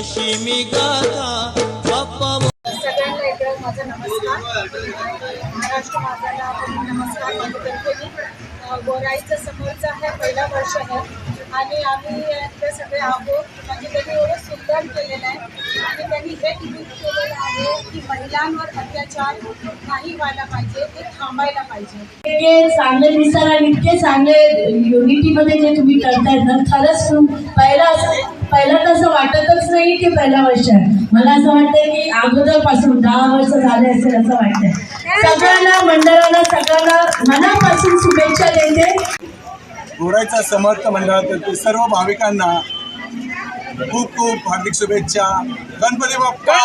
कशी मी गाथा बाप्पा सगळ्यांना एकदा माझा नमस्कार. महाराष्ट्र माझाला नमस्कार माझं करते मी. गोराईचं समोरचं आहे पहिला वर्ष आहे. आणि आम्ही इथे सगळे आहोत. म्हणजे त्यांनी एवढं सुंदर केलेलं आहे. आणि त्यांनी हे निमित्त केलेलं आहे की महिलांवर अत्याचार नाही व्हायला पाहिजे ते थांबायला पाहिजे. इतके चांगले आणि इतके चांगले युनिटीमध्ये जे तुम्ही करतायत ना खरंच पहिला पहिला तर असं वाटतच नाही की पहिला वर्ष आहे. मला असं वाटतंय की अगोदरपासून दहा वर्ष झाले असेल असं वाटतंय. सगळ्यांना मंडळाला सगळ्यांना मनापासून शुभेच्छा देते. गोराईचा समर्थ मंडळातर्फे सर्व भाविकांना खूप खूप हार्दिक शुभेच्छा. गणपती बाप्पा!